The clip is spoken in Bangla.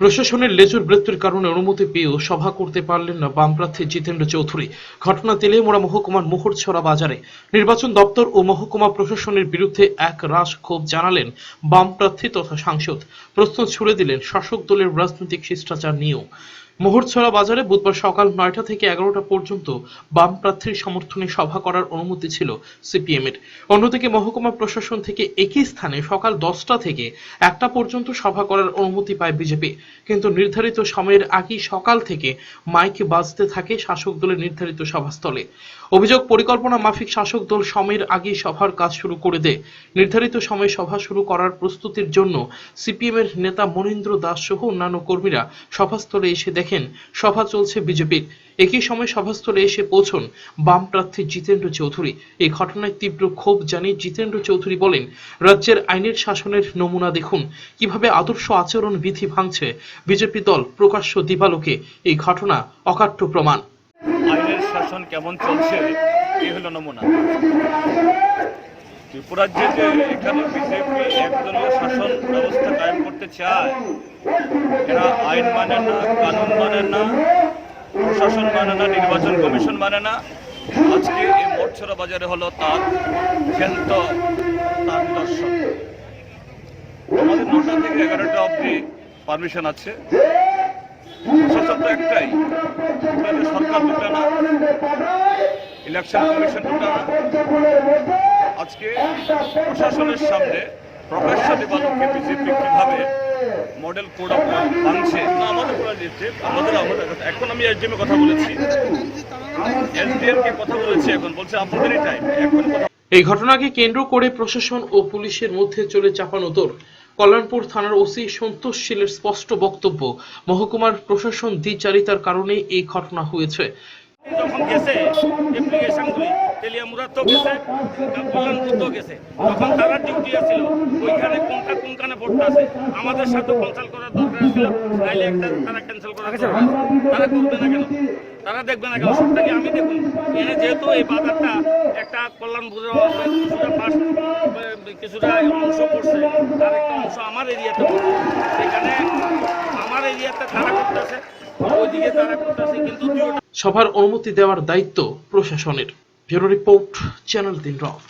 প্রশাসনের লেজুর মৃত্যুর কারণে অনুমতি পেয়েও সভা করতে পারলেন না বাম প্রার্থী জিতেন্দ্র চৌধুরী। ঘটনা তেলে মোড়া মহকুমার মোহরছড়া বাজারে। নির্বাচন দপ্তর ও মহকুমা প্রশাসনের বিরুদ্ধে এক রাস ক্ষোভ জানালেন বাম প্রার্থী তথা সাংসদ। প্রশ্ন ছুড়ে দিলেন শাসক দলের রাজনৈতিক শিষ্টাচার নিয়েও। মোহরছড়া বাজারে বুধবার সকাল নয়টা থেকে এগারোটা পর্যন্ত বাম প্রার্থীর সমর্থনে সভা করার অনুমতি ছিল সিপিএম এর অন্যদিকে মহকুমা প্রশাসন থেকে একই স্থানে সকাল দশটা থেকে একটা পর্যন্ত সভা করার অনুমতি পায় বিজেপি। কিন্তু নির্ধারিত সময়ের আগেই সকাল থেকে মাইক বাজতে থাকে শাসক দলের নির্ধারিত সভাস্থলে। অভিযোগ, পরিকল্পনা মাফিক শাসক দল সময়ের আগেই সভার কাজ শুরু করে দেয়। নির্ধারিত সময়ে সভা শুরু করার প্রস্তুতির জন্য সিপিএম এর নেতা মনীন্দ্র দাস সহ অন্যান্য কর্মীরা সভাস্থলে এসে দেখেন, সভা চলছে বিজেপির। একই সময় সভাস্থলে এসে পৌঁছন বাম প্রার্থী জিতেন্দ্র চৌধুরী। এই ঘটনায় তীব্র ক্ষোভ জানিয়ে জিতেন্দ্র চৌধুরী বলেন, রাজ্যের আইনের শাসনের নমুনা দেখুন। কীভাবে আদর্শ আচরণ বিধি ভাঙছে বিজেপি দল প্রকাশ্য দিবালোকে। এই ঘটনা অকাট্য প্রমাণ। আইনের শাসন কেমন চলছে, এই হলো নমুনা। ত্রিপুরাজ্যে যে এখানে বিজেপি একদলীয় শাসন ব্যবস্থা কায়েম করতে চায়, এরা আইন মানে না, কানুন মানে না, প্রশাসন মানে না, নির্বাচন কমিশন মানে না। আজকে এই মোটছড়া বাজারে হলো তার জ্যান্ত তার নিদর্শন আমাদের নটা থেকে এগারোটা অবধি পারমিশন আছে। প্রশাসন তো একটাই সরকার দুটা না ইলেকশন কমিশন দুটা না। আজকে প্রশাসনের সামনে প্রকাশ্য দিবালোকে বিজেপি কীভাবে মডেল কোড অফ ভাঙছে না আমাদের বলে দিচ্ছে আমাদের আমাদের এখন আমি এসডিএম কথা বলেছি। এসডিএম কে কথা বলেছি এখন বলছে আপনাদেরই টাইম এখন এই ঘটনাকে কেন্দ্র করে প্রশাসন ও পুলিশের মধ্যে চলে চাপানোতর কল্যাণপুর থানার ওসি সন্তোষ শীলের স্পষ্ট বক্তব্য মহকুমার প্রশাসন দ্বিচারিতার কারণে এই ঘটনা হয়েছে। যখন গেছে গেছে কল্যাণপুর গেছে। তখন তারা ডিউটি আছিল। ওইখানে কোনটা কোনখানে ভোটটা আছে আমাদের সাথে কনসাল্ট করার দরকার ছিল। নাইলে একটা তারা ক্যান্সেল দরকার আছে। তারা করবে না কেন? তারা দেখবে না কেন? সবটাকে আমি দেখুন? এখানে যেহেতু এই বাজারটা একটা কল্যাণপুরের কিছুটা পাশ কিছুটা অংশ পড়ছে তার একটা অংশ আমার এরিয়াতে পড়ছে সেখানে আমার এরিয়াতে তারা করতেছে ওইদিকে তারা করতেছে কিন্তু সভার অনুমতি দেওয়ার দায়িত্ব প্রশাসনের। ব্যুরো রিপোর্ট চ্যানেল দিন রাত